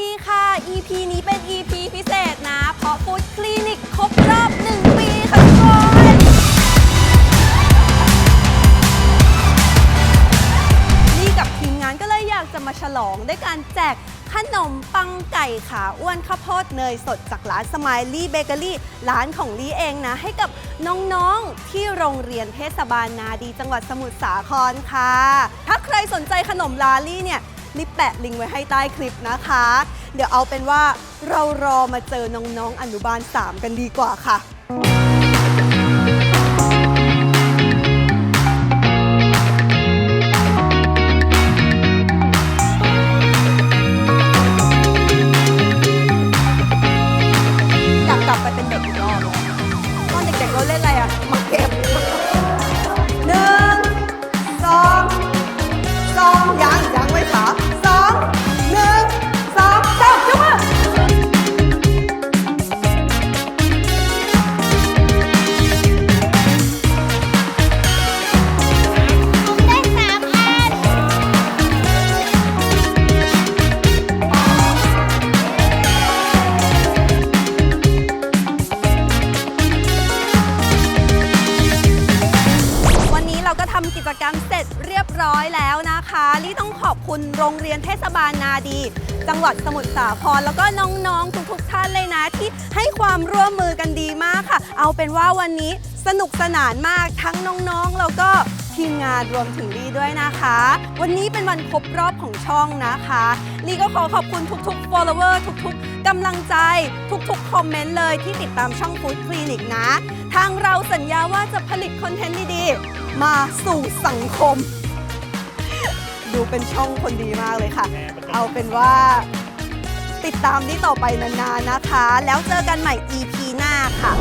ดีค่ะ EP นี้เป็น EP พิเศษนะ เพราะฟู้ดคลินิกครบรอบ 1 ปีค่ะทุกคนนี่กับทีมงานก็เลยอยากจะมาฉลองด้วยการแจกขนมปังไก่ขาอ้วนข้าวโพดเนยสดจากร้านสม i ลี่เบเกอรี่ร้านของลี่เองนะ ให้กับน้องๆที่โรงเรียนเทศบาลนาดีจังหวัดสมุทรสาครค่ะ ถ้าใครสนใจขนมลาลี่เนี่ย ลิปแปะลิงก์ไว้ให้ใต้คลิปนะคะ เดี๋ยวเอาเป็นว่าเรารอมาเจอน้องๆอนุบาล 3 กันดีกว่าค่ะอยากกลับไปเป็นเด็กอีกรอบตอนเด็กๆเราเล่นอะไรอะมาเก็บ กิจกรรมเสร็จเรียบร้อยแล้วนะคะลี่ต้องขอบคุณโรงเรียนเทศบาลนาดี จังหวัดสมุทรสาครแล้วก็น้องๆทุกๆท่านเลยนะ ที่ให้ความร่วมมือกันดีมากค่ะ เอาเป็นว่าวันนี้สนุกสนานมากทั้งน้องๆ ทีมงานรวมถึงลีด้วยนะคะ วันนี้เป็นวันครบรอบของช่องนะคะลีก็ขอขอบคุณทุกๆ follower ทุกๆกำลังใจ ทุกๆ คอมเมนต์เลยที่ติดตามช่อง Food Clinic นะ ทางเราสัญญาว่าจะผลิตคอนเทนต์ดีๆ มาสู่สังคม ดูเป็นช่องคนดีมากเลยค่ะ เอาเป็นว่าติดตามนี่ต่อไปนานๆนะคะ แล้วเจอกันใหม่ EP หน้าค่ะ